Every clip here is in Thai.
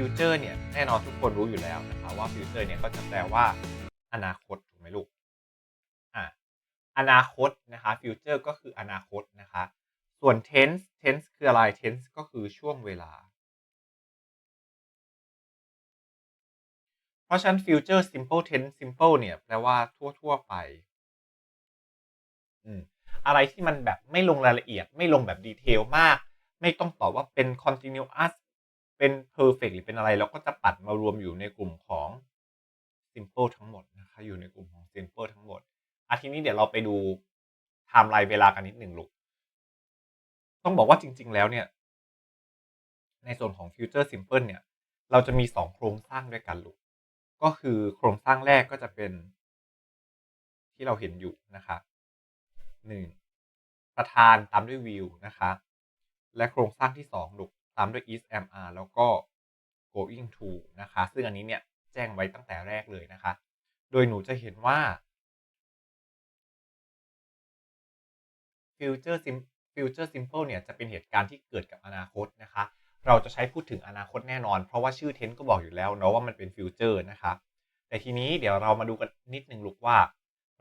future เนี่ยแน่นอนทุกคนรู้อยู่แล้วนะคะว่า future เนี่ยก็จะแปลว่าอนาคตถูกไหมลูกอะอนาคตนะคะ future ก็คืออนาคตนะคะส่วน tense tense คืออะไร tense ก็คือช่วงเวลา เพราะฉะนั้น future simple tense simple เนี่ยแปลว่าทั่ว ๆ ไปอืมอะไรที่มันแบบไม่ลงรายละเอียดไม่ลงแบบดีเทลมาก ไม่ต้องตอบว่าเป็น continuous เป็น perfect หรือเป็นอะไรเราก็จะปัดมารวมอยู่ในกลุ่มของ simple ทั้งหมดนะคะอยู่ในกลุ่มของ simple ทั้งหมดอาทีนี้เดี๋ยวเราไปดูไทม์ไลน์เวลากันนิดหนึ่งลูกต้องบอกว่าจริง ๆ แล้วเนี่ย ในส่วนของ future simple เนี่ย เราจะมี2โครงสร้างด้วยกันลูกก็คือโครงสร้างแรกก็จะเป็นที่เราเห็นอยู่นะคะหนึ่งประธานตามด้วย view นะคะ และโครงสร้างที่2ลูก ตามด้วย is am are แล้วก็ going to นะคะ ซึ่งอันนี้เนี่ยแจ้งไว้ตั้งแต่แรกเลยนะคะ โดยหนูจะเห็นว่า future sim future simple เนี่ยจะเป็นเหตุการณ์ที่เกิดกับอนาคตนะคะ เราจะใช้พูดถึงอนาคตแน่นอน เพราะว่าชื่อ tense ก็บอกอยู่แล้วเนาะว่ามันเป็น future นะคะแต่ทีนี้เดี๋ยวเรามาดูกันนิดนึงลูกว่า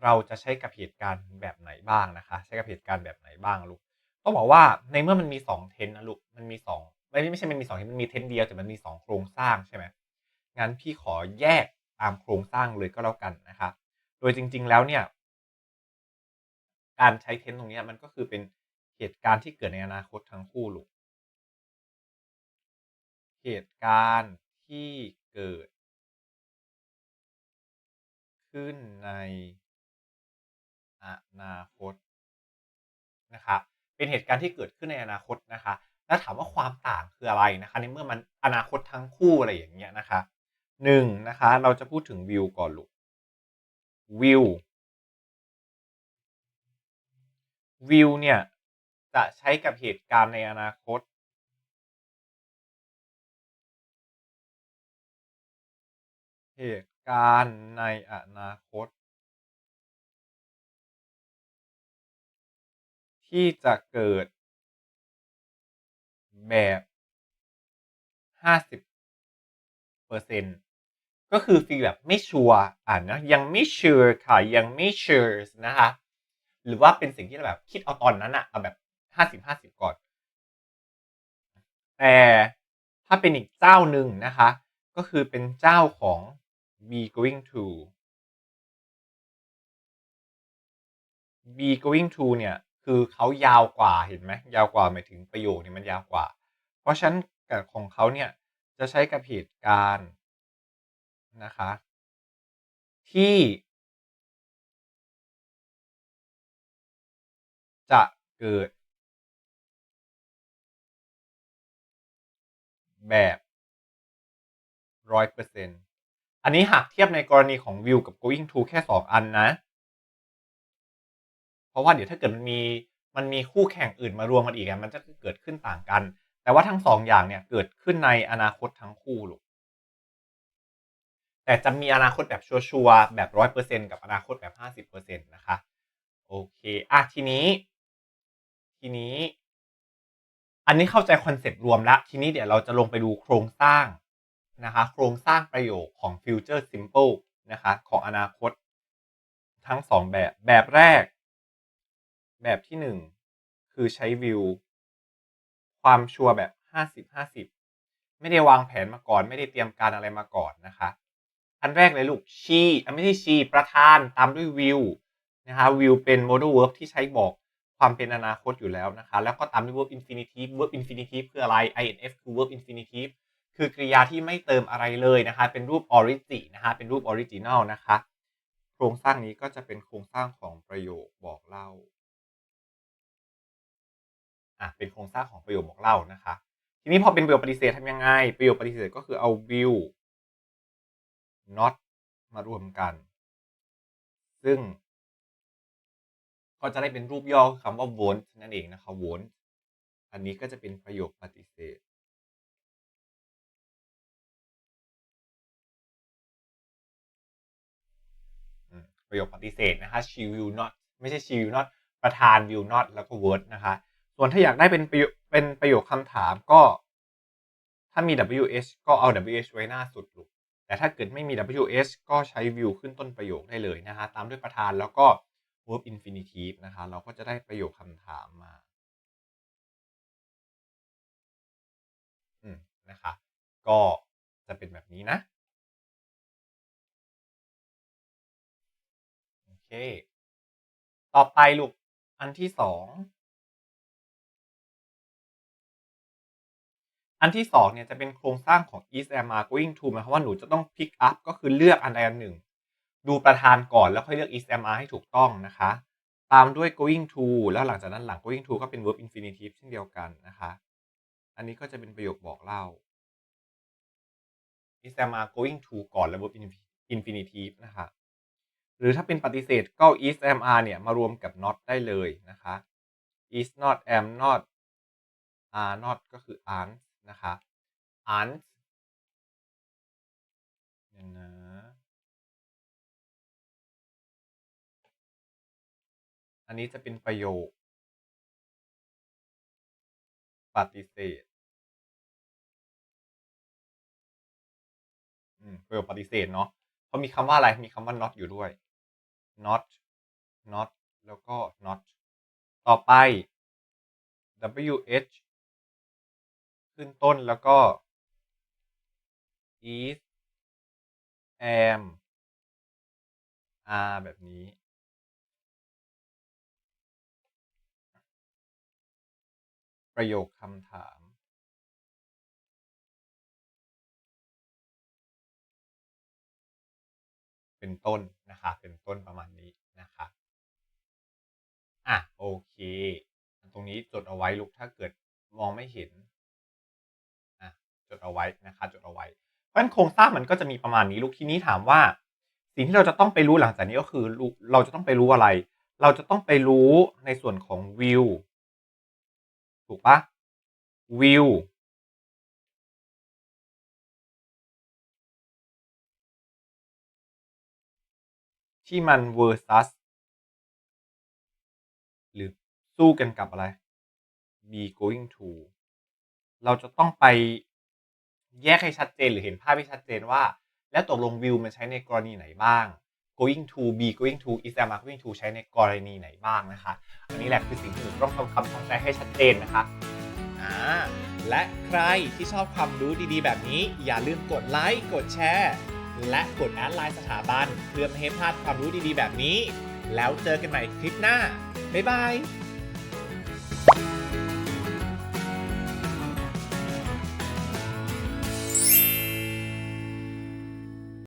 เราจะใช้กับเหตุการณ์แบบไหนบ้างนะคะ ใช้กับเหตุการณ์แบบไหนบ้างลูกต้องบอกว่าในเมื่อมันมี2เทนนะลูกมันมี2 ไม่ไม่ใช่มันมี2เทนมันมีเทนเดียวแต่มันมี2โครงสร้างใช่ไหมงั้นพี่ขอแยกตามโครงสร้างเลยก็แล้วกันนะคะโดยจริง ๆแล้วเนี่ย การใช้เทนตรงนี้มันก็คือเป็นเหตุการณ์ที่เกิดในอนาคตทั้งคู่ลูกเหตุการณ์ที่เกิด ขึ้นในอนาคตนะครับเป็นเหตุการณ์ที่เกิดขึ้นในอนาคตนะคะ แล้วถามว่าความต่างคืออะไรนะคะในเมื่อมันอนาคตทั้งคู่อะไรอย่างเงี้ยนะคะหนึ่งนะคะ เราจะพูดถึงวิวก่อนลูกวิววิวเนี่ย จะใช้กับเหตุการณ์ในอนาคต เหตุการณ์ในอนาคต ที่จะเกิด แบบ50เปอร์เซ็นก็คือฟีลแบบไม่ชัวร์อ่านนะยังไม่เชื่อค่ะยังไม่เชื่อนะคะ หรือว่าเป็นสิ่งที่เราแบบคิดเอาตอนนั้นอะเอาแบบห้าสิบห้าสิบก่อน แต่ถ้าเป็นอีกเจ้าหนึ่งนะคะ ก็คือเป็นเจ้าของ be going to be going to เนี่ย คือเขายาวกว่าเห็นไหมยาวกว่าหมายถึงประโยคนี้มันยาวกว่า ราะฉะนั้นกับของเขาเนี่ยจะใช้กับเหตุการณ์นะคะ ที่ จะเกิด แบบร้อยเปอร์เซ็นอันนี้หากเทียบในกรณีของ view กับ going to แค่สองอันนะ เพราะว่าเดี๋ยวถ้าเกิดมันมีมันมีคู่แข่งอื่นมารวมกันอีกมันจะเกิดขึ้นต่างกัน แต่ว่าทั้งสองอย่างเนี่ยเกิดขึ้นในอนาคตทั้งคู่ลูกแต่จะมีอนาคตแบบชัวร์ๆแบบร้อยเปอร์เซ็นกับอนาคตแบบห้าสิบเปอร์เซ็นต์นะคะ โอเคอะทีนี้ ทีนี้ อันนี้เข้าใจคอนเซปต์รวมแล้วทีนี้เดี๋ยวเราจะลงไปดูโครงสร้างนะคะ โครงสร้างประโยคของ future simple นะคะ ของอนาคต ทั้งสองแบบแบบแรก แบบที่หนึ่งคือใช้ view ความชัวร์แบบห้าสิบห้าสิบไม่ได้วางแผนมาก่อน ไม่ได้เตรียมการอะไรมาก่อนนะคะ อันแรกเลยลูก she อันไม่ใช่ she ประธานตามด้วย will นะคะ will เป็น modal verb ที่ใช้บอกความเป็นอนาคตอยู่แล้วนะคะ แล้วก็ตามด้วย verb infinitive verb infinitive คืออะไร inf คือ verb infinitive คือกริยาที่ไม่เติมอะไรเลยนะคะ เป็นรูป origin นะคะเป็นรูป original นะคะ โครงสร้างนี้ก็จะเป็นโครงสร้างของประโยคบอกเล่า อะเป็นโครงสร้างของประโยคบอกเล่านะคะ ทีนี้พอเป็นประโยคปฏิเสธทำยังไง ประโยคปฏิเสธก็คือเอา will not มารวมกัน ซึ่ง ก็จะได้เป็นรูปย่อคำว่า won't นั่นเองนะคะ won't อันนี้ก็จะเป็นประโยคปฏิเสธประโยคปฏิเสธนะคะ she will not ไม่ใช่ she will not ประธาน will not แล้วก็ word นะคะ ส่วนถ้าอยากได้เป็นประโยคเป็นประโยคคำถามก็ถ้ามี WH ก็เอา WH ไว้หน้าสุดลูกแต่ถ้าเกิดไม่มี WH ก็ใช้ will ขึ้นต้นประโยคได้เลยนะคะตามด้วยประธานแล้วก็ verb infinitive นะคะ เราก็จะได้ประโยคคำถามมาอืมนะคะ ก็จะเป็นแบบนี้นะ โอเค ต่อไปลูกอันที่สอง อันที่สองเนี่ยจะเป็นโครงสร้างของ is am are going to หมายความว่าหนูจะต้อง pick up ก็คือเลือกอันใดอันหนึ่ง ดูประธานก่อนแล้วค่อยเลือก is am are ให้ถูกต้องนะคะ ตามด้วย going to แล้วหลังจากนั้นหลัง going to ก็เป็น verb infinitive เช่นเดียวกันนะคะ อันนี้ก็จะเป็นประโยคบอกเล่า is am are going to ก่อนแล้ว verb infinitive นะคะหรือถ้าเป็นปฏิเสธก็ is am are เนี่ยมารวมกับ not ได้เลยนะคะ is not am not are not ก็คือ aren't นะคะ a n t เนี่ยนะอันนี้จะเป็นประโยค ปฏิเสธอืมประโยคปฏิเสธเนาะเพราะมีคำว่าอะไร มีคำว่า not อยู่ด้วย not not แล้วก็ not ต่อไป wh ขึ้นต้นแล้วก็ is am are แบบนี้ ประโยคคำถาม เป็นต้นนะคะเป็นต้นประมาณนี้นะคะอะโอเค ตรงนี้จดเอาไว้ลูกถ้าเกิดมองไม่เห็น จดเอาไว้นะคะจดเอาไว้ เพราะฉะนั้นโครงสร้างมันก็จะมีประมาณนี้ลูกทีนี้ถามว่า สิ่งที่เราจะต้องไปรู้หลังจากนี้ก็คือเราจะต้องไปรู้อะไร เราจะต้องไปรู้ในส่วนของ will ถูกปะ will ที่มัน versus หรือสู้กันกับอะไร be going to เราจะต้องไป แยกให้ชัดเจนหรือเห็นภาพที่ชัดเจนว่า แล้วตกลง will มันใช้ในกรณีไหนบ้าง going to be going to is am going to ใช้ในกรณีไหนบ้างนะคะ อันนี้แหละคือสิ่งที่หนูต้องทำคำความเข้าใจให้ชัดเจนนะคะอ่าและใครที่ชอบความรู้ดีๆ แบบนี้ อย่าลืมกดไลค์กดแชร์ และกดแอดไลน์สถาบัน เพื่อไม่ให้พลาดความรู้ดีๆ แบบนี้ แล้วเจอกันใหม่คลิปหน้า บ๊ายบาย